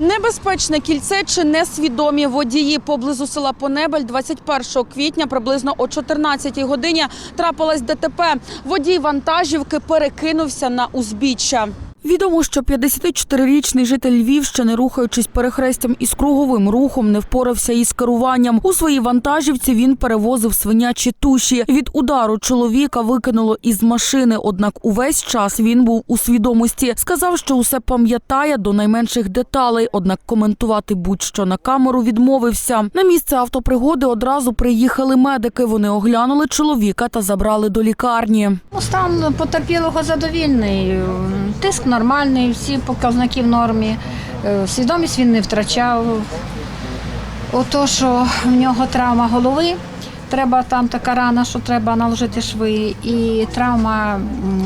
Небезпечне кільце чи несвідомі водії поблизу села Понебель 21 квітня приблизно о 14 годині трапилось ДТП. Водій вантажівки перекинувся на узбіччя. Відомо, що 54-річний житель Львівщини, рухаючись перехрестям із круговим рухом, не впорався із керуванням. У своїй вантажівці він перевозив свинячі туші. Від удару чоловіка викинуло із машини. Однак увесь час він був у свідомості. Сказав, що усе пам'ятає до найменших деталей. Однак коментувати будь-що на камеру відмовився. На місце автопригоди одразу приїхали медики. Вони оглянули чоловіка та забрали до лікарні. Ну, Стан потерпілого задовільний, тиск нормальний, всі показники в нормі, Е, свідомість він не втрачав. Ото, що в нього травма голови, треба там така рана, що треба наложити шви, і травма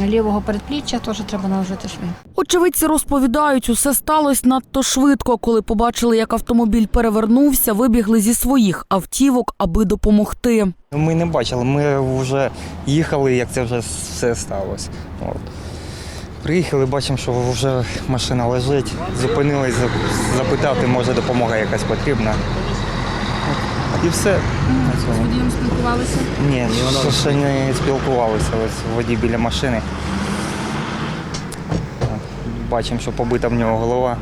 лівого передпліччя теж треба наложити шви. Очевидці розповідають, усе сталося надто швидко. Коли побачили, як автомобіль перевернувся, вибігли зі своїх автівок, аби допомогти. Ми не бачили, ми вже їхали, як це вже все сталося. От. Приїхали, бачимо, що вже машина лежить. Зупинились запитати, може допомога якась потрібна. І все. З водієм спілкувалися. Ні, ще- ще не спілкувалися. Ось водій біля машини. Бачимо, що побита в нього голова.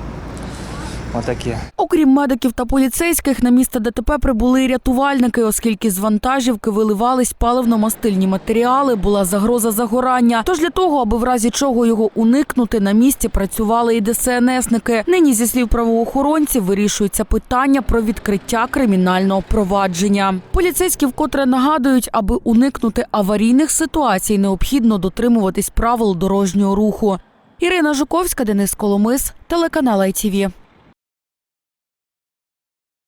Отаке. Окрім медиків та поліцейських, на місце ДТП прибули й рятувальники, оскільки з вантажівки виливались паливно-мастильні матеріали, була загроза загорання. Тож для того, аби в разі чого його уникнути, на місці працювали і ДСНСники. Нині, зі слів правоохоронців, вирішується питання про відкриття кримінального провадження. Поліцейські вкотре нагадують, аби уникнути аварійних ситуацій, необхідно дотримуватись правил дорожнього руху. Ірина Жуковська, Денис Коломис, телеканал ITV.